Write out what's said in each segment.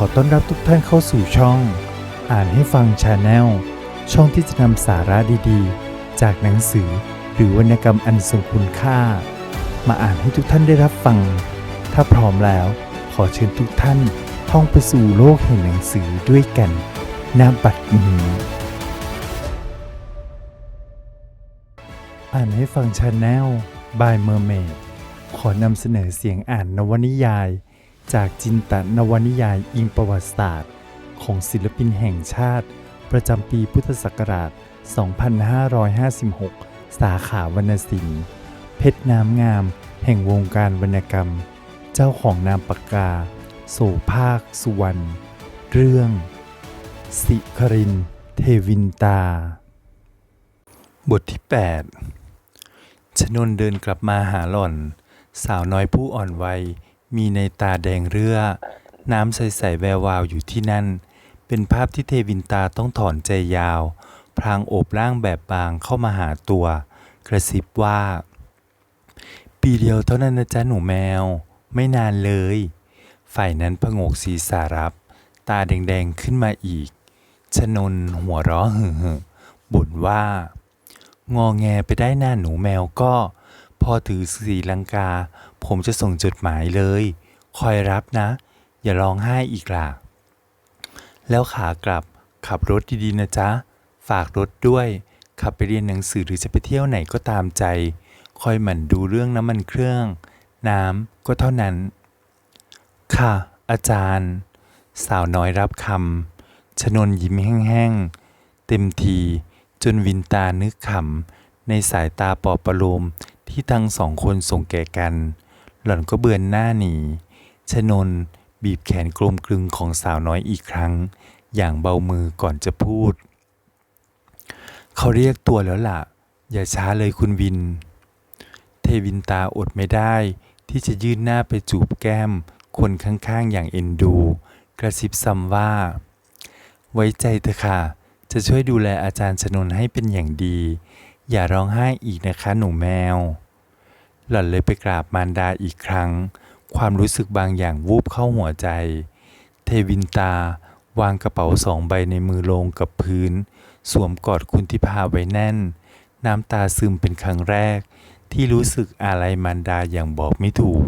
ขอต้อนรับทุกท่านเข้าสู่ช่อง อ่านให้ฟังชาแนลช่องที่จะนำสาระดีๆ จากหนังสือหรือวรรณกรรมอันทรงคุณค่า มาอ่านให้ทุกท่านได้รับฟัง ถ้าพร้อมแล้ว ขอเชิญทุกท่านท่องไปสู่โลกแห่งหนังสือด้วยกันณบัดนี้อ่านให้ฟังชาแนล by Mermaid ขอนำเสนอเสียงอ่านนวนิยาย จากจินตนวนิยายอิงประวัติศาสตร์ ของศิลปินแห่งชาติ ประจำปีพุทธศักราช 2556 สาขาวรรณศิลป์ เพชรน้ำงาม แห่งวงการวรรณกรรม เจ้าของนามปากกา โสภาค สุวรรณ เรื่อง สิคริน เทวินตา บทที่ 8 ชนนเดินกลับมาหาหล่อน สาวน้อยผู้อ่อนวัย มีในตาแดงเรือ น้ำใสๆแวววาวอยู่ที่นั่น เป็นภาพที่เทวินตาต้องถอนใจยาว พรางโอบร่างแบบบางเข้ามาหาตัว กระซิบว่า ปีเดียวเท่านั้นนะจ๊ะหนูแมว ไม่นานเลย ฝ่ายนั้นผงกศีรษะรับ ตาแดงๆขึ้นมาอีก ชนนหัวเราะหึ่ๆบ่นว่า งอแงไปได้หน้าหนูแมวก็ พอถือสีลังกา ผมจะส่งจดหมายเลย คอยรับนะ อย่าร้องไห้อีกล่ะ แล้วขากลับขับรถดีๆนะจ๊ะ ฝากรถด้วย ขับไปเรียนหนังสือหรือจะไปเที่ยวไหนก็ตามใจ คอยหมั่นดูเรื่องน้ำมันเครื่อง น้ำก็เท่านั้น ค่ะ อาจารย์ สาวน้อยรับคำชนนยิ้มแห้งๆ เต็มทีจนวินตานึกขำในสายตาปอบประโลมที่ทั้งสองคนส่งแก่กัน หล่อนก็เบือนหน้าหนี ชนนบีบแขนกลมกลึงของสาวน้อยอีกครั้ง อย่างเบามือก่อนจะพูด เขาเรียกตัวแล้วล่ะ อย่าช้าเลยคุณวิน เทวินตาอดไม่ได้ ที่จะยื่นหน้าไปจูบแก้ม คนข้างๆอย่างเอ็นดู กระซิบซ้ำว่า ไว้ใจเถอะค่ะ จะช่วยดูแลอาจารย์ชนนให้เป็นอย่างดี อย่าร้องไห้อีกนะคะหนูแมว หล่อนเลยไปกราบมารดาอีกครั้ง ความรู้สึกบางอย่างวูบเข้าหัวใจ เทวินตาวางกระเป๋าสองใบในมือลงกับพื้น สวมกอดคุณทิพาไว้แน่น น้ำตาซึมเป็นครั้งแรก ที่รู้สึกอะไรมารดาอย่างบอกไม่ถูก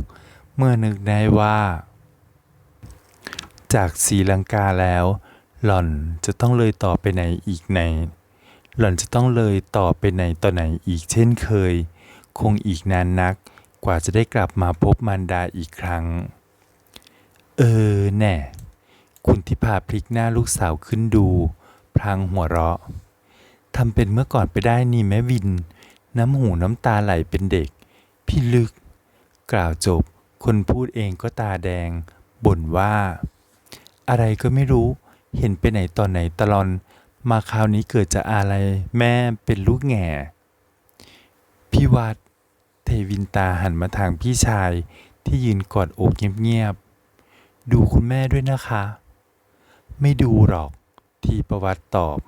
เมื่อนึกได้ว่า จากศรีลังกาแล้ว หล่อนจะต้องเลยต่อไปไหนอีกไหน หล่อนจะต้องเลยต่อไปไหนต่อไหนอีกเช่นเคย คงอีกนานนักกว่าจะได้กลับมาพบมารดาอีกครั้ง เออ แน่ คุณทิพาพลิกหน้าลูกสาวขึ้นดู พลางหัวเราะทำเป็นเมื่อก่อนไปได้นี่แม่วิน น้ำหูน้ำตาไหลเป็นเด็ก พี่ลึก กล่าวจบ คนพูดเองก็ตาแดง บ่นว่า อะไรก็ไม่รู้ เห็นไปไหนตอนไหนตลอน มาคราวนี้เกิดจะอะไร แม่เป็นลูกแง่พี่วัด ทวินตาหันมาทางพี่ชายที่ยืนกอดอกเงียบๆ ดูคุณแม่ด้วยนะคะ ไม่ดูหรอก ทีประวัติตอบ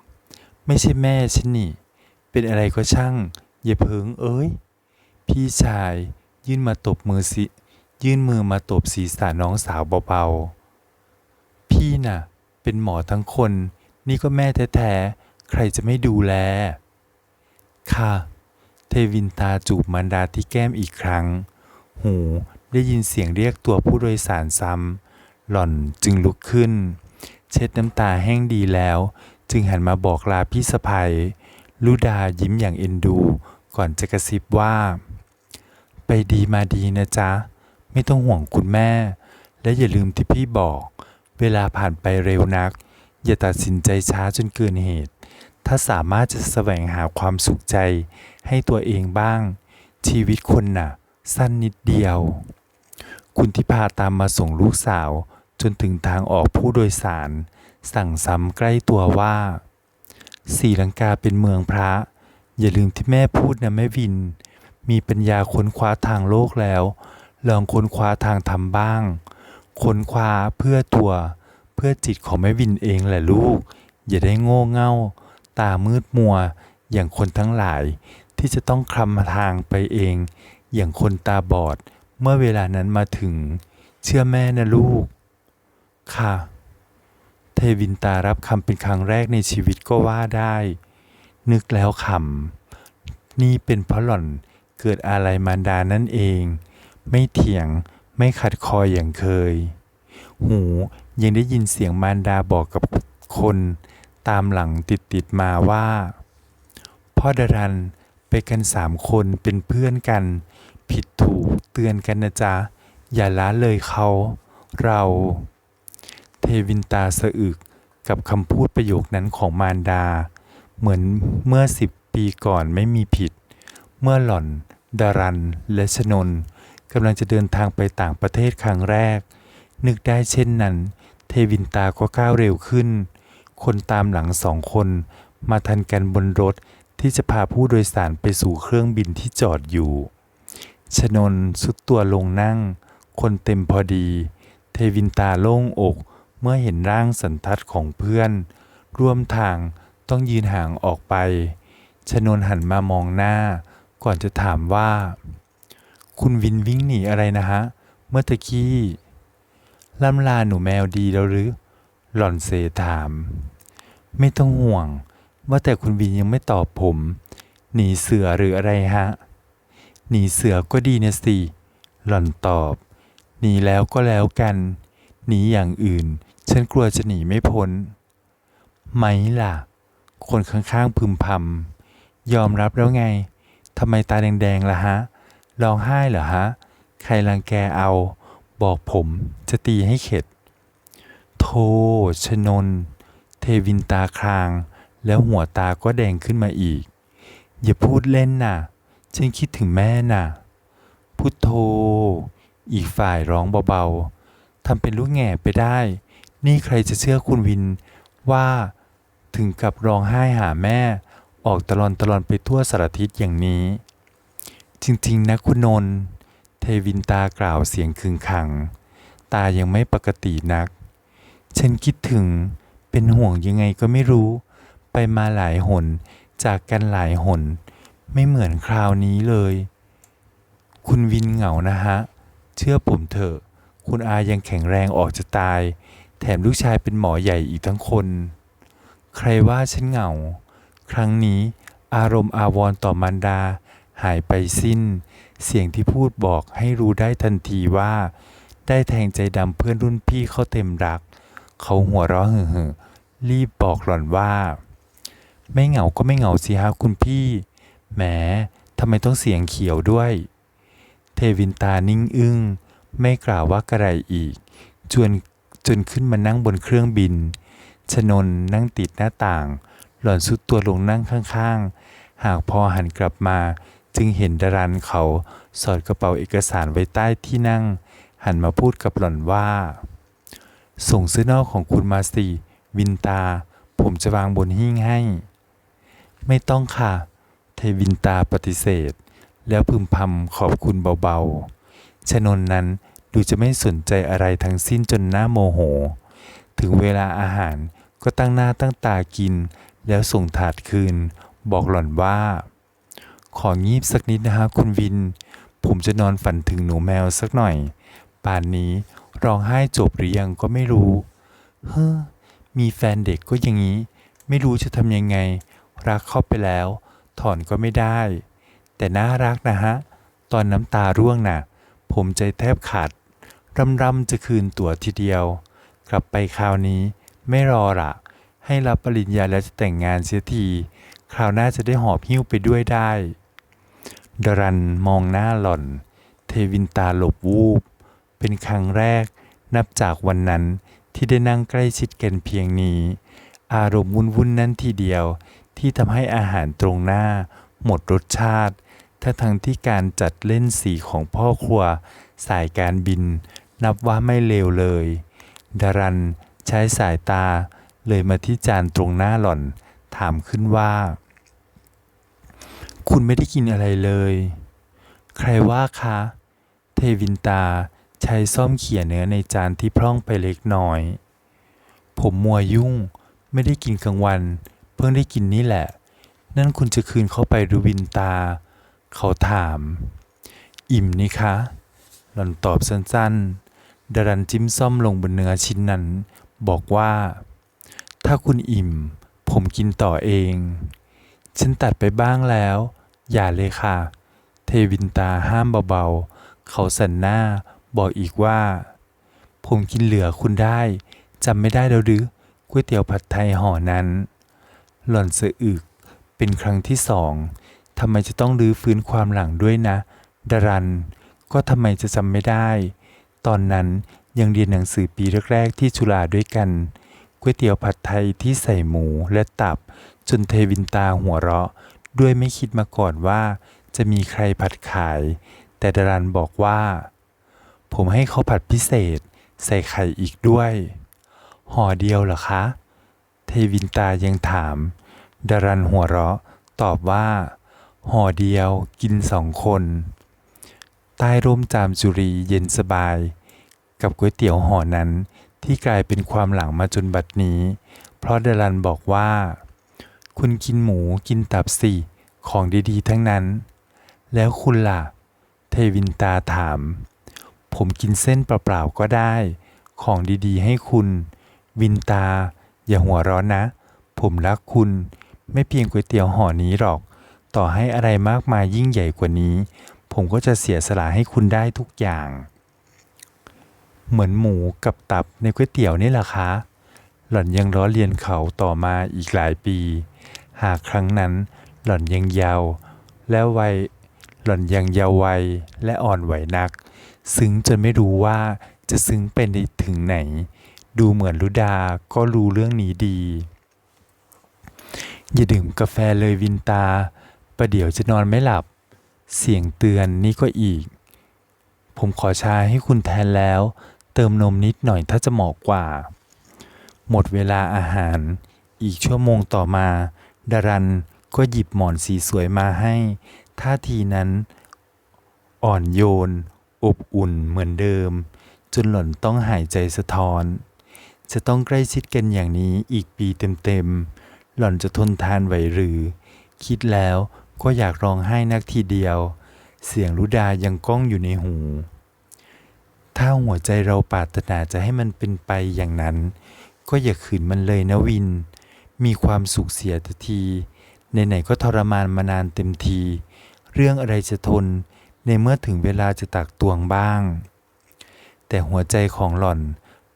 ไม่ใช่แม่ฉันนี่ เป็นอะไรก็ช่าง อย่าเพิงเอ้ย พี่ชายยื่นมาตบมือสิ ยื่นมือมาตบศีรษะน้องสาวเบาๆ พี่น่ะ เป็นหมอทั้งคน นี่ก็แม่แท้ๆ ใครจะไม่ดูแล ค่ะ เทวินตาจูบมันดาที่แก้มอีกครั้ง หูได้ยินเสียงเรียกตัวผู้โดยสารซ้ำ หล่อนจึงลุกขึ้น เช็ดน้ำตาแห้งดีแล้ว จึงหันมาบอกลาพี่สะพ้ยลุดายิ้มอย่างเอ็นดู ก่อนจะกระซิบว่า ไปดีมาดีนะจ๊ะ ไม่ต้องห่วงคุณแม่ และอย่าลืมที่พี่บอก เวลาผ่านไปเร็วนัก อย่าตัดสินใจช้าจนเกินเหตุ ถ้าสามารถจะแสวงหาความสุขใจให้ตัวเองบ้าง ชีวิตคนน่ะ สั้นนิดเดียว คุณที่พาตามมาส่งลูกสาวจนถึงทางออกผู้โดยสาร สั่งซ้ำใกล้ตัวว่าศรีลังกาเป็นเมืองพระ อย่าลืมที่แม่พูดนะแม่วิน มีปัญญาค้นคว้าทางโลกแล้ว ลองค้นคว้าทางธรรมบ้าง ค้นคว้าเพื่อตัว เพื่อจิตของแม่วินเองแหละลูก อย่าได้โง่เง่า ตามืดมัว อย่างคนทั้งหลาย ที่จะต้องคลำทางไปเอง อย่างคนตาบอด เมื่อเวลานั้นมาถึง เชื่อแม่นะลูก ค่ะ เทวินตารับคำเป็นครั้งแรกในชีวิตก็ว่าได้ นึกแล้วขำนี่เป็นเพราะหล่อนเกิดอะไรมารดานั่นเอง ไม่เถียงไม่ขัดคออย่างเคย หูยังได้ยินเสียงมารดาบอกกับคน ตามหลังติดติดมาว่า พ่อดารันไปกันสามคนเป็นเพื่อนกัน ผิดถูกเตือนกันนะจ๊ะ อย่าละเลยเขา เรา เทวินตาสะอึกกับคำพูดประโยคนั้นของมารดา เหมือนเมื่อสิบปีก่อนไม่มีผิด เมื่อหล่อน ดารัน และชนนกำลังจะเดินทางไปต่างประเทศครั้งแรก นึกได้เช่นนั้น เทวินตาก็ก้าวเร็วขึ้น คนตามหลังสองคน มาทันกันบนรถที่จะพาผู้โดยสารไปสู่เครื่องบินที่จอดอยู่ ชนนสุดตัวลงนั่ง คนเต็มพอดี เทวินตาโล่งอกเมื่อเห็นร่างสันทัดของเพื่อน ร่วมทางต้องยืนห่างออกไป ชนนหันมามองหน้า ก่อนจะถามว่า คุณวินวิ่งหนีอะไรนะฮะ เมื่อตะกี้ล่ำลาหนูแมวดีแล้วหรือ หล่อนเสถาม ไม่ต้องห่วง ว่าแต่คุณวินยังไม่ตอบผม หนีเสือหรืออะไรฮะ หนีเสือก็ดีนะสิ หล่อนตอบ หนีแล้วก็แล้วกัน หนีอย่างอื่น ฉันกลัวจะหนีไม่พ้น ไหมล่ะ คนข้างๆพึมพำยอมรับแล้วไง ทำไมตาแดงๆล่ะฮะ ร้องไห้เหรอฮะ ใครรังแกเอา บอกผมจะตีให้เข็ดโธ่ชนน เทวินตาคราง แล้วหัวตาก็แดงขึ้นมาอีก อย่าพูดเล่นน่ะ ฉันคิดถึงแม่น่ะ พุทโธ อีกฝ่ายร้องเบาๆทำเป็นลูกแง่ไปได้ นี่ใครจะเชื่อคุณวินว่าถึงกับร้องไห้หาแม่ ออกตะลอนตะลอนไปทั่วสารทิศอย่างนี้ จริงๆนะคุณนนท์เทวินตากล่าวเสียงขึงขัง ตายังไม่ปกตินัก ฉันคิดถึง เป็นห่วงยังไงก็ไม่รู้ ไปมาหลายหน จากกันหลายหน ไม่เหมือนคราวนี้เลย คุณวินเหงานะฮะ เชื่อผมเถอะ คุณอายังแข็งแรงออกจะตาย แถมลูกชายเป็นหมอใหญ่อีกทั้งคน ใครว่าฉันเหงา ครั้งนี้อารมณ์อาวรต่อมารดา หายไปสิ้น เสียงที่พูดบอกให้รู้ได้ทันทีว่า ได้แทงใจดำเพื่อนรุ่นพี่เขาเต็มรัก เขาหัวเราะเห่อๆรีบบอกหล่อนว่า ไม่เหงาก็ไม่เหงาสิฮะคุณพี่แหมทำไมต้องเสียงเขียวด้วย เทวินตานิ่งอึ้งไม่กล่าวว่ากระไรอีกจนจนขึ้นมานั่งบนเครื่องบิน ชนนนั่งติดหน้าต่าง หล่อนสุดตัวลงนั่งข้างๆ หากพอหันกลับมา จึงเห็นดารันเขาสอดกระเป๋าเอกสารไว้ใต้ที่นั่ง หันมาพูดกับหล่อนว่า ส่งเสื้อนอกของคุณมาสิวินตา ผมจะวางบนหิ้งให้ ไม่ต้องค่ะ เทวินตาปฏิเสธ แล้วพึมพำขอบคุณเบาๆ ชนนนั้นดูจะไม่สนใจอะไรทั้งสิ้นจนหน้าโมโห ถึงเวลาอาหารก็ตั้งหน้าตั้งตากิน แล้วส่งถาดคืน บอกหล่อนว่า ของีบสักนิดนะฮะคุณวิน ผมจะนอนฝันถึงหนูแมวสักหน่อย ป่านนี้ ร้องไห้จบหรือยังก็ไม่รู้ เฮ้อ มีแฟนเด็กก็อย่างนี้ ไม่รู้จะทำยังไง รักเข้าไปแล้ว ถอนก็ไม่ได้ แต่น่ารักนะฮะ ตอนน้ำตาร่วงน่ะ ผมใจแทบขาดรำรำจะคืนตั๋วทีเดียว กลับไปคราวนี้ไม่รอละให้รับปริญญาแล้วจะแต่งงานเสียที คราวหน้าจะได้หอบหิ้วไปด้วยได้ ดรันมองหน้าหล่อน เทวินตาหลบวูบ เป็นครั้งแรก นับจากวันนั้นที่ได้นั่งใกล้ชิดกันเพียงนี้ อารมณ์วุ่นวุ่นๆนั่นทีเดียว ที่ทำให้อาหารตรงหน้า หมดรสชาติทั้งทั้งที่การจัดเล่นสีของพ่อครัว สายการบิน นับว่าไม่เลวเลยดารันใช้สายตาเลยมาที่จานตรงหน้าหล่อน ถามขึ้นว่า คุณไม่ได้กินอะไรเลย ใครว่าคะ เทวินตา ใช้ซ่อมเขี่ยเนื้อในจานที่พร่องไปเล็กน้อย ผมมัวยุ่ง ไม่ได้กินกลางวัน เพิ่งได้กินนี่แหละ นั่นคุณจะคืนเข้าไปหรือวินตา เขาถาม อิ่มนี่คะ หล่อนตอบสั้นๆดารันจิ้มซ่อมลงบนเนื้อชิ้นนั้น บอกว่า ถ้าคุณอิ่ม ผมกินต่อเอง ฉันตัดไปบ้างแล้ว อย่าเลยค่ะ เทวินตาห้ามเบาๆ เขาสันหน้า บอกอีกว่า ผมกินเหลือคุณได้จำไม่ได้แล้วหรือก๋วยเตี๋ยวผัดไทยห่อนั้น หล่อนสะอึกเป็นครั้งที่สองทำไมจะต้องรื้อฟื้นความหลังด้วยนะดารัน ก็ทำไมจะจำไม่ได้ ตอนนั้นยังเรียนหนังสือปีแรกๆที่จุฬาด้วยกันก๋วยเตี๋ยวผัดไทยที่ใส่หมูและตับ จนเทวินตาหัวเราะ ด้วยไม่คิดมาก่อนว่าจะมีใครผัดขาย แต่ดารันบอกว่า ผมให้เขาผัดพิเศษ ใส่ไข่อีกด้วย ห่อเดียวเหรอคะ เทวินตายังถาม ดารันหัวเราะ ตอบว่า ห่อเดียวกินสองคน ใต้ร่มจามจุรีเย็นสบาย กับก๋วยเตี๋ยวห่อนั้นที่กลายเป็นความหลังมาจนบัดนี้ เพราะดารันบอกว่า คุณกินหมูกินตับสิ ของดีๆ ทั้งนั้น แล้วคุณล่ะ เทวินตาถาม ผมกินเส้นเปล่าๆก็ได้ ของดีๆ ให้คุณ วินตา อย่าหัวร้อนนะ ผมรักคุณ ไม่เพียงก๋วยเตี๋ยวห่อนี้หรอก ต่อให้อะไรมากมายยิ่งใหญ่กว่านี้ ผมก็จะเสียสละให้คุณได้ทุกอย่าง เหมือนหมูกับตับในก๋วยเตี๋ยวนี่แหละคะ หล่อนยังล้อเลียนเขาต่อมาอีกหลายปี หากครั้งนั้นหล่อนยังเยาว์และวัยหล่อนยังเยาว์วัยและอ่อนไหวนัก ซึ้งจนไม่รู้ว่าจะซึ้งเป็นถึงไหน ดูเหมือนลุดาก็รู้เรื่องนี้ดี อย่าดื่มกาแฟเลยวินตา ประเดี๋ยวจะนอนไม่หลับ เสียงเตือนนี่ก็อีก ผมขอชาให้คุณแทนแล้ว เติมนมนิดหน่อยถ้าจะเหมาะกว่า หมดเวลาอาหาร อีกชั่วโมงต่อมา ดารันก็หยิบหมอนสีสวยมาให้ ท่าทีนั้นอ่อนโยน อบอุ่นเหมือนเดิม จนหล่อนต้องหายใจสะท้อน จะต้องใกล้ชิดกันอย่างนี้อีกปีเต็มๆ หล่อนจะทนทานไหวหรือ คิดแล้วก็อยากร้องไห้นักทีเดียว เสียงรุดายังก้องอยู่ในหู ถ้าหัวใจเราปรารถนาจะให้มันเป็นไปอย่างนั้น ก็อย่าขืนมันเลยนะวิน มีความสุขเสียทีทีไหนๆก็ทรมานมานานเต็มที เรื่องอะไรจะทน ในเมื่อถึงเวลาจะตักตวงบ้าง แต่หัวใจของหล่อน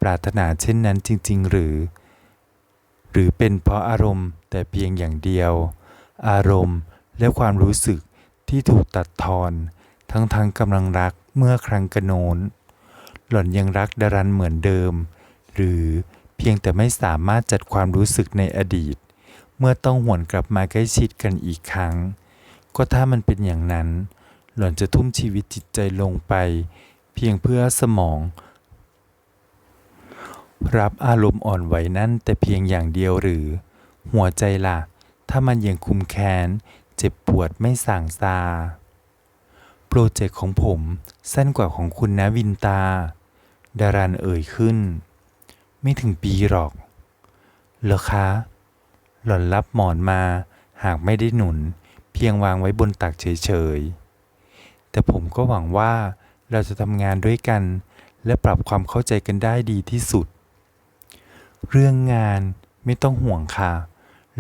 ปรารถนาเช่นนั้นจริง ๆ หรือ หรือเป็นเพราะอารมณ์แต่เพียงอย่างเดียว อารมณ์และความรู้สึกที่ถูกตัดทอน ทั้งๆงกำลังรักเมื่อครั้งกระโนน หล่อนยังรักดารันเหมือนเดิม หรือเพียงแต่ไม่สามารถจัดความรู้สึกในอดีต เมื่อต้องหวนกลับมาใกล้ชิดกันอีกครั้ง ก็ถ้ามันเป็นอย่างนั้น หล่อนจะทุ่มชีวิตจิตใจลงไป เพียงเพื่อสมอง รับอารมณ์อ่อนไหวนั่นแต่เพียงอย่างเดียวหรือ หัวใจล่ะ ถ้ามันยังคุมแค้น เจ็บปวดไม่ส่างซา โปรเจกต์ของผมสั้นกว่าของคุณนะวินตา ดารันเอ่ยขึ้น ไม่ถึงปีหรอก เหรอคะ หล่อนรับหมอนมา หากไม่ได้หนุน เพียงวางไว้บนตักเฉยๆ แต่ผมก็หวังว่าเราจะทำงานด้วยกัน และปรับความเข้าใจกันได้ดีที่สุด เรื่องงานไม่ต้องห่วงค่ะ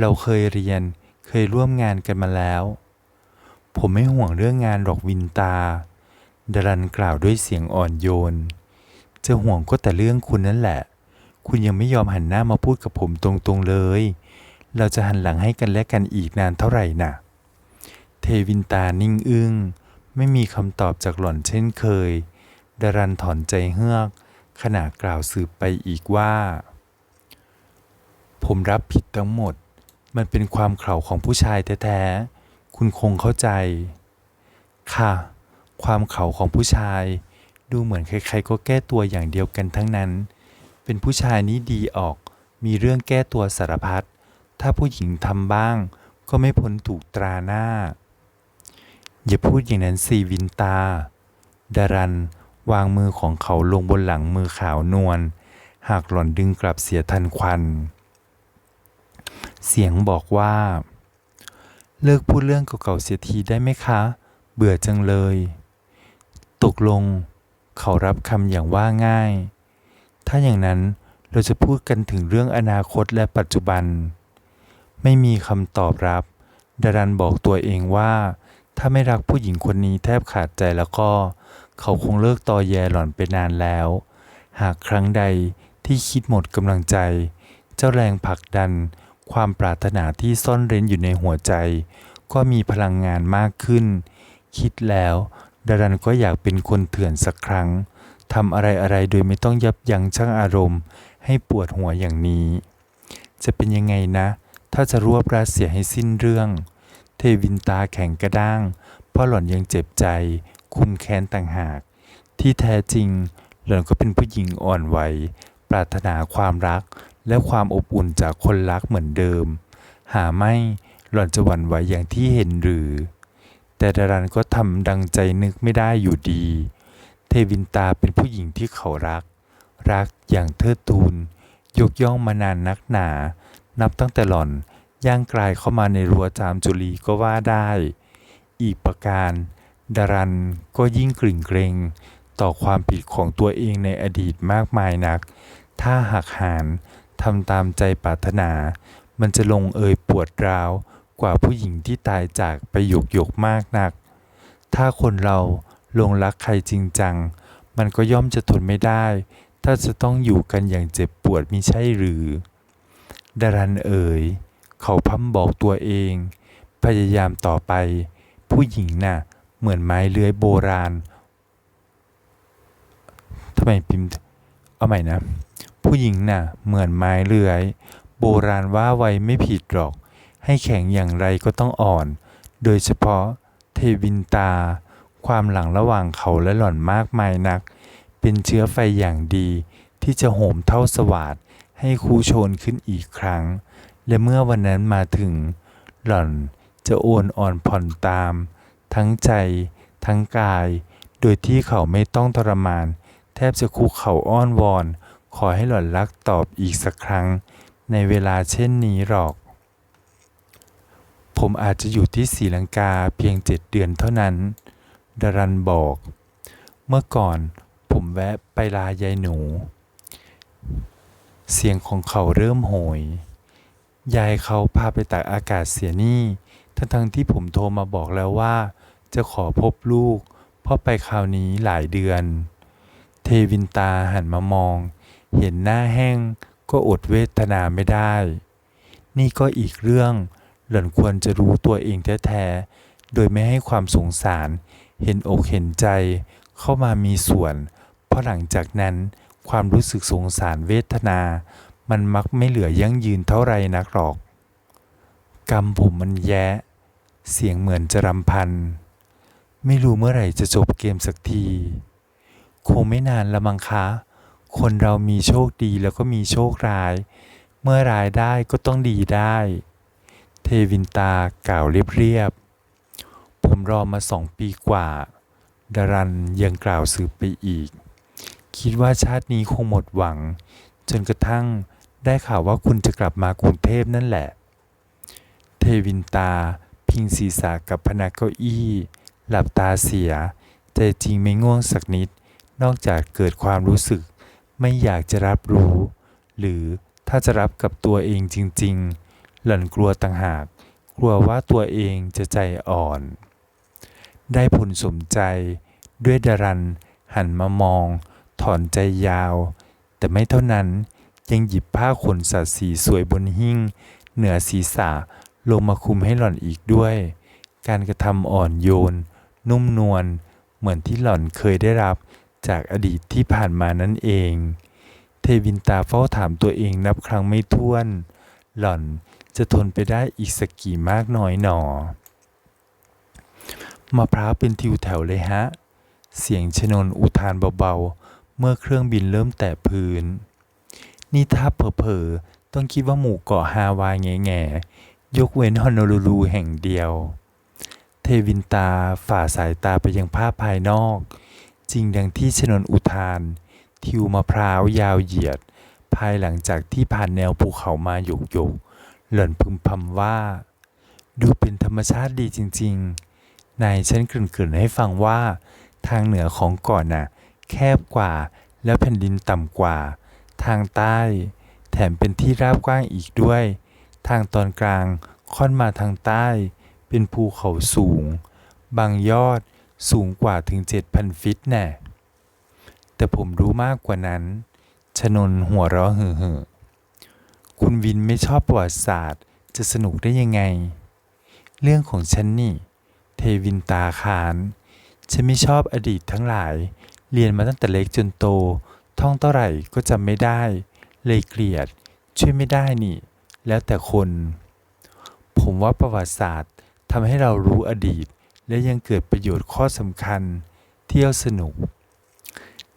เราเคยเรียนเคยร่วมงานกันมาแล้ว ผมไม่ห่วงเรื่องงานหรอกวินตาดารันกล่าวด้วยเสียงอ่อนโยน จะห่วงก็แต่เรื่องคุณนั่นแหละ คุณยังไม่ยอมหันหน้ามาพูดกับผมตรงๆเลย เราจะหันหลังให้กันและกันอีกนานเท่าไหร่น่ะ เทวินตานิ่งอึง้ง ไม่มีคำตอบจากหล่อนเช่นเคย ดารันถอนใจเฮือก ขณะกล่าวสืบไปอีกว่า ผมรับผิดทั้งหมด มันเป็นความเข่าของผู้ชายแท้ๆ คุณคงเข้าใจ ค่ะ ความเข่าของผู้ชาย ดูเหมือนใครๆก็แก้ตัวอย่างเดียวกันทั้งนั้น เป็นผู้ชายนี้ดีออก มีเรื่องแก้ตัวสารพัด ถ้าผู้หญิงทำบ้าง ก็ไม่พ้นถูกตราหน้า อย่าพูดอย่างนั้นสิวินตา ดารันวางมือของเขาลงบนหลังมือขาวนวล หากหล่อนดึงกลับเสียทันควัน เสียงบอกว่า เลิกพูดเรื่องเก่าๆเสียทีได้ไหมคะ เบื่อจังเลย ตกลง เขารับคำอย่างว่าง่าย ถ้าอย่างนั้นเราจะพูดกันถึงเรื่องอนาคตและปัจจุบัน ไม่มีคำตอบรับ ดารันบอกตัวเองว่า ถ้าไม่รักผู้หญิงคนนี้แทบขาดใจแล้วก็ เขาคงเลิกตอแยหล่อนไปนานแล้ว หากครั้งใดที่คิดหมดกำลังใจ เจ้าแรงผลักดัน ความปรารถนาที่ซ่อนเร้นอยู่ในหัวใจ ก็มีพลังงานมากขึ้น คิดแล้วดารันก็อยากเป็นคนเถื่อนสักครั้งทำอะไรอะไรโดยไม่ต้องยับยั้งชั่งอารมณ์ ให้ปวดหัวอย่างนี้ จะเป็นยังไงนะ ถ้าจะรวบรัดเสียให้สิ้นเรื่อง เทวินตาแข็งกระด้าง เพราะหล่อนยังเจ็บใจ คุมแค้นต่างหาก ที่แท้จริง หล่อนก็เป็นผู้หญิงอ่อนไหวปรารถนาความรักและความอบอุ่นจากคนรักเหมือนเดิม หาไม่หล่อนจะหวั่นไหวอย่างที่เห็นหรือ แต่ดารันก็ทำดังใจนึกไม่ได้อยู่ดี เทวินตาเป็นผู้หญิงที่เขารัก รักอย่างเทิดทูน ยกย่องมานานนักหนา นับตั้งแต่หล่อน ย่างกลายเข้ามาในรั้วจามจุลีก็ว่าได้ อีกประการ ดารันก็ยิ่งกลิ่งเกรงต่อความผิดของตัวเองในอดีตมากมายนัก ถ้าหักหานทำตามใจปรารถนา มันจะลงเอยปวดร้าวกว่าผู้หญิงที่ตายจากไปหยกหยกมากนัก ถ้าคนเราลงรักใครจริงจัง มันก็ย่อมจะทนไม่ได้ ถ้าจะต้องอยู่กันอย่างเจ็บปวดมิใช่หรือ ดารันเอ๋ย เขาพัมบอกตัวเอง พยายามต่อไป ผู้หญิงน่ะ เหมือนไม้เลื้อยโบราณทำไมพิมพ์เอาใหม่นะ ผู้หญิงน่ะ เหมือนไม้เลื้อย โบราณว่าไว้ไม่ผิดหรอก ให้แข็งอย่างไรก็ต้องอ่อน โดยเฉพาะเทวินตา ความหลังระหว่างเขาและหล่อนมากมายนัก เป็นเชื้อไฟอย่างดีที่จะโหมเท่าสวาดให้คูโชนขึ้นอีกครั้ง และเมื่อวันนั้นมาถึง หล่อนจะโอนอ่อนผ่อนตาม ทั้งใจ ทั้งกาย โดยที่เขาไม่ต้องทรมาน แทบจะคุกเข่าอ้อนวอน ขอให้หล่อนรักตอบอีกสักครั้ง ในเวลาเช่นนี้หรอก ผมอาจจะอยู่ที่ศรีลังกาเพียงเจ็ดเดือนเท่านั้นดารันบอก เมื่อก่อนผมแวะไปลายายหนู เสียงของเขาเริ่มโหย ยายเขาพาไปตากอากาศเสียนี่ ทั้งทั้งที่ผมโทรมาบอกแล้วว่า จะขอพบลูก เพราะไปคราวนี้หลายเดือน เทวินตาหันมามอง เห็นหน้าแห้งก็อดเวทนาไม่ได้ นี่ก็อีกเรื่อง หล่อนควรจะรู้ตัวเองแท้ๆ โดยไม่ให้ความสงสาร เห็นอกเห็นใจ เข้ามามีส่วน เพราะหลังจากนั้นความรู้สึกสงสารเวทนา มันมักไม่เหลือยั่งยืนเท่าไรนักหรอก กรรมผมมันแย่เสียงเหมือนจะรำพัน ไม่รู้เมื่อไหร่จะจบเกมสักที คงไม่นานละมังคะ คนเรามีโชคดีแล้วก็มีโชคร้าย เมื่อร้ายได้ก็ต้องดีได้ เทวินตากล่าวเรียบๆ ผมรอมาสองปีกว่า ดารันยังกล่าวสืบไปอีก คิดว่าชาตินี้คงหมดหวังจนกระทั่ง ได้ข่าวว่าคุณจะกลับมากรุงเทพนั่นแหละ เทวินตา พิงศีรษะกับพนักเก้าอี้ หลับตาเสียแต่จริงไม่ง่วงสักนิด นอกจากเกิดความรู้สึก ไม่อยากจะรับรู้ หรือถ้าจะรับกับตัวเองจริง ๆ หล่อนกลัวต่างหาก กลัวว่าตัวเองจะใจอ่อน ได้ผลสมใจ ด้วยดารันหันมามอง ถอนใจยาว แต่ไม่เท่านั้น ยังหยิบผ้าขนสัตว์สีสวยบนหิ้ง เหนือศีรษะลงมาคุมให้หล่อนอีกด้วย การกระทำอ่อนโยน นุ่มนวลเหมือนที่หล่อนเคยได้รับจากอดีตที่ผ่านมานั่นเอง เทวินตาเฝ้าถามตัวเองนับครั้งไม่ถ้วน หล่อนจะทนไปได้อีกสักกี่มากน้อยหนอมะพร้าวเป็นทิวแถวเลยฮะ เสียงชนนอุทานเบาๆ เมื่อเครื่องบินเริ่มแตะพื้น นี่ถ้าเผลอๆ ต้องคิดว่าหมู่เกาะฮาวายแง่ๆ ยกเว้นฮอนโนลูลูแห่งเดียว เทวินตาฝ่าสายตาไปยังภาพภายนอก จริงดังที่ชนนอุทาน ทิวมะพร้าวยาวเหยียด ภายหลังจากที่ผ่านแนวภูเขามาหยกหยกๆหล่อนพึมพำว่า ดูเป็นธรรมชาติดีจริงๆ นายฉันกริ่นๆให้ฟังว่า ทางเหนือของเก่อนน่ะ แคบกว่าแล้วแผ่นดินต่ำกว่า ทางใต้ แถมเป็นที่ราบกว้างอีกด้วย ทางตอนกลางค่อนมาทางใต้ เป็นภูเขาสูง บางยอดสูงกว่าถึง 7,000 ฟิตแน่ แต่ผมรู้มากกว่านั้น ชนนหัวเราะเห่อๆคุณวินไม่ชอบประวัติศาสตร์ จะสนุกได้ยังไง เรื่องของฉันนี่ เทวินตาขาน ฉันไม่ชอบอดีตทั้งหลาย เรียนมาตั้งแต่เล็กจนโต ท่องเท่าไหร่ก็จำไม่ได้ เลยเกลียด ช่วยไม่ได้นี่ แล้วแต่คน ผมว่าประวัติศาสตร์ทำให้เรารู้อดีต และยังเกิดประโยชน์ข้อสำคัญ เที่ยวสนุก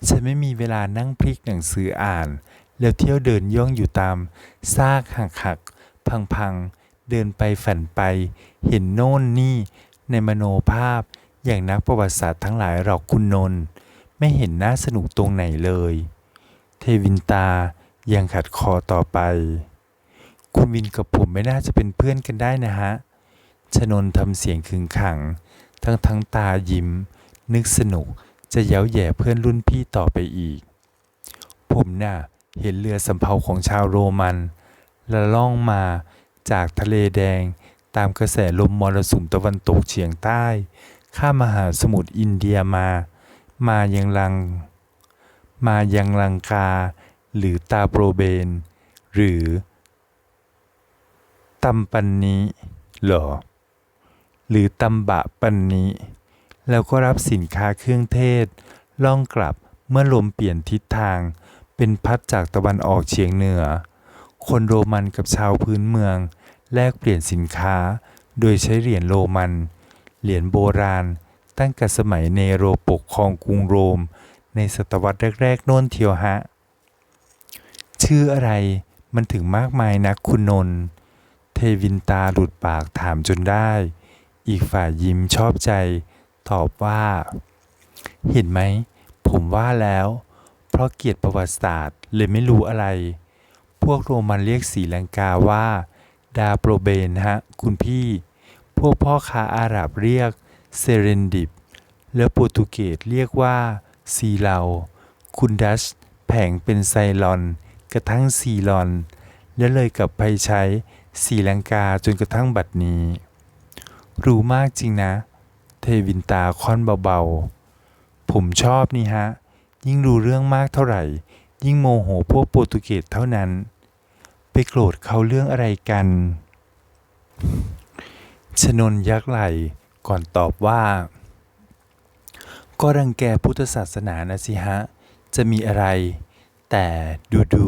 ฉันไม่มีเวลานั่งพลิกหนังสืออ่าน แล้วเที่ยวเดินย่องอยู่ตามซากหักหักพังพังๆเดินไปฝันไป เห็นโน่นนี่ในมโนภาพอย่างนักประวัติศาสตร์ทั้งหลายหรอกคุณนนท์ ไม่เห็นน่าสนุกตรงไหนเลย เทวินตายังขัดคอต่อไป คุณวินกับผมไม่น่าจะเป็นเพื่อนกันได้นะฮะ ชนนทำเสียงขึงขัง ทั้งทั้งตายิ้ม นึกสนุกจะเย้าแย่เพื่อนรุ่นพี่ต่อไปอีก ผมน่ะเห็นเรือสำเภาของชาวโรมันละล่องมาจากทะเลแดงตามกระแสลมมรสุมตะวันตกเฉียงใต้ ข้ามมหาสมุทรอินเดียมา มายังลัง มายังลังกา หรือตาโปรเบน หรือตัมปันนี้หรอ หรือตัมบะปันนี้ แล้วก็รับสินค้าเครื่องเทศ ล่องกลับเมื่อลมเปลี่ยนทิศทาง เป็นพัดจากตะวันออกเฉียงเหนือ คนโรมันกับชาวพื้นเมือง แลกเปลี่ยนสินค้า โดยใช้เหรียญโรมัน เหรียญโบราณ ตั้งแต่สมัยเนโรปกครองกรุงโรม ในศตวรรษแรกๆโน้นเทียวฮะ ชื่ออะไรมันถึงมากมายนะคุณนนท์เทวินตาหลุดปากถามจนได้ อีกฝ่ายยิ้มชอบใจ ตอบว่า เห็นไหม ผมว่าแล้ว เพราะเกียรติประวัติศาสตร์เลยไม่รู้อะไร พวกโรมันเรียกสีลังกาว่า ดาโปรเบนฮะ คุณพี่ พวกพ่อค้าอาหรับเรียก เซเรนดิบ แล้วโปรตุเกสเรียกว่าซีเลาคุณดัชแผงเป็นไซลอน กระทั่งซีลอน และเลยกับไปใช้สีลังกาจนกระทั่งบัดนี้ รู้มากจริงนะ เทวินตาค่อนเบาๆ ผมชอบนี่ฮะ ยิ่งรู้เรื่องมากเท่าไหร่ ยิ่งโมโหพวกโปรตุเกสเท่านั้น ไปโกรธเขาเรื่องอะไรกันชนนยักไหล ก่อนตอบว่า ก็รังแกพุทธศาสนานะสิฮะ จะมีอะไร แต่ดูดู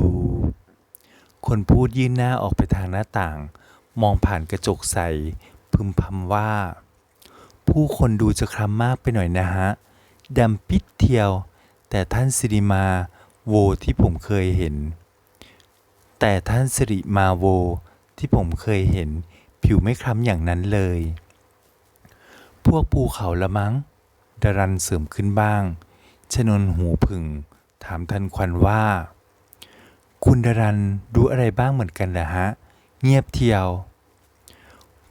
คนพูดยื่นหน้าออกไปทางหน้าต่าง มองผ่านกระจกใส พึมพำว่า ผู้คนดูจะคล้ำมากไปหน่อยนะฮะดำปิดเทียว แต่ท่านสิริมาโวที่ผมเคยเห็น แต่ท่านสิริมาโวที่ผมเคยเห็น ผิวไม่คล้ำอย่างนั้นเลย วกภูเขาละมั้งดารันเสริมขึ้นบ้าง ชนนหูผึ่ง ถามทันควันว่า คุณดารันรู้อะไรบ้างเหมือนกันเหรอฮะ เงียบเทียว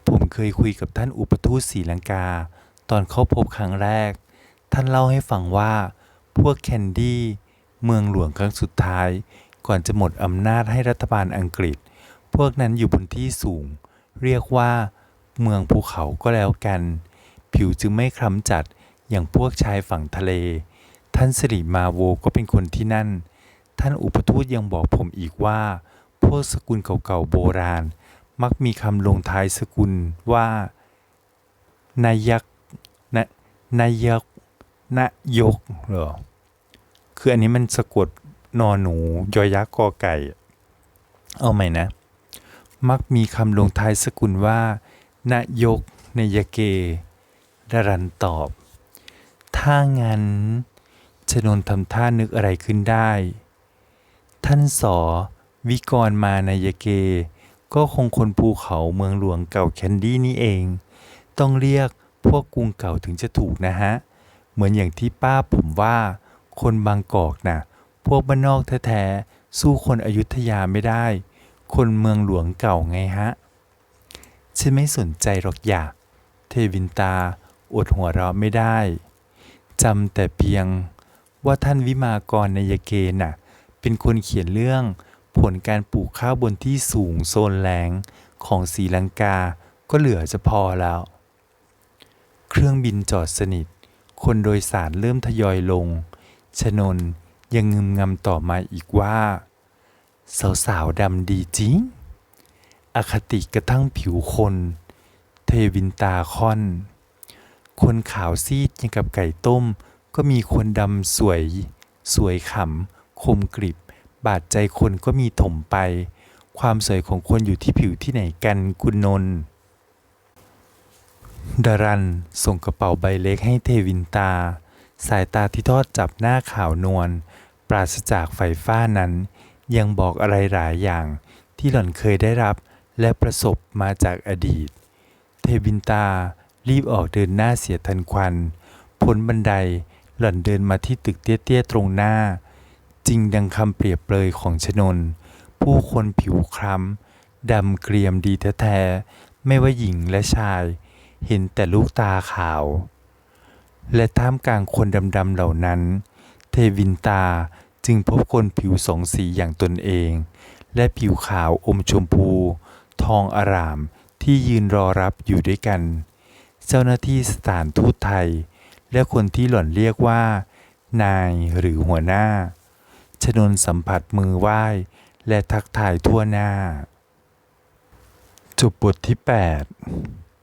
ผมเคยคุยกับท่านอุปทูตศรีลังกา ตอนเข้าพบครั้งแรก ท่านเล่าให้ฟังว่า พวกแคนดี้เมืองหลวงครั้งสุดท้าย ก่อนจะหมดอำนาจให้รัฐบาลอังกฤษ พวกนั้นอยู่บนที่สูง เรียกว่า เมืองภูเขาก็แล้วกัน ผิวจึงไม่คล้ำจัดอย่างพวกชายฝั่งทะเล ท่านสิริมาโวก็เป็นคนที่นั่น ท่านอุปทูตยังบอกผมอีกว่า พวกสกุลเก่าๆโบราณ มักมีคำลงท้ายสกุลว่านายักนะนายกนายกเหรอ คืออันนี้มันสะกดนอหนูยอยักษ์กอไก่ เอาใหม่นะ มักมีคำลงท้ายสกุลว่านายกนายเก ดารันตอบ ถ้างั้นชนนทำท่านึกอะไรขึ้นได้ ท่านสอวิกรมานายเก ก็คงคนภูเขาเมืองหลวงเก่าแคนดี้นี่เอง ต้องเรียกพวกกรุงเก่าถึงจะถูกนะฮะ เหมือนอย่างที่ป้าผมว่า คนบางกอกน่ะ พวกบ้านนอกแท้ๆ สู้คนอยุธยาไม่ได้ คนเมืองหลวงเก่าไงฮะ ฉันไม่สนใจหรอกอยากเทวินตา อดหัวเราะไม่ได้จำแต่เพียงว่าท่านวิมากรนายเกน่ะเป็นคนเขียนเรื่องผลการปลูกข้าวบนที่สูงโซนแล้งของศรีลังกาก็เหลือจะพอแล้ว เครื่องบินจอดสนิท คนโดยสารเริ่มทยอยลง ชนนยังงึมงำต่อมาอีกว่า สาวๆดำดีจริง อคติกระทั่งผิวคน เทวินตาค่อน คนขาวซีดยังกับไก่ต้ม ก็มีคนดำสวย สวยขำ คมกริบบาดใจคนก็มีถมไป ความสวยของคนอยู่ที่ผิวที่ไหนกันกุณนน์ดารันส่งกระเป๋าใบเล็กให้เทวินตา สายตาที่ทอดจับหน้าขาวนวลปราศจากไฟฟ้านั้น ยังบอกอะไรหลายอย่างที่หล่อนเคยได้รับและประสบมาจากอดีต เทวินตา รีบออกเดินหน้าเสียทันควัน พ้นบันไดหล่อนเดินมาที่ตึกเตี้ยๆตรงหน้า จริงดังคำเปรียบเปรยของชนน ผู้คนผิวคล้ำดำเกรียมดีแท้ๆไม่ว่าหญิงและชาย เห็นแต่ลูกตาขาว และท่ามกลางคนดำๆเหล่านั้น เทวินตาจึงพบคนผิวสองสีอย่างตนเอง และผิวขาวอมชมพู ทองอารามที่ยืนรอรับอยู่ด้วยกัน เจ้าหน้าที่สถานทูตไทย และคนที่หล่อนเรียกว่า นายหรือหัวหน้า ชนนสัมผัสมือไหว้ และทักทายทั่วหน้า จบบทที่ 8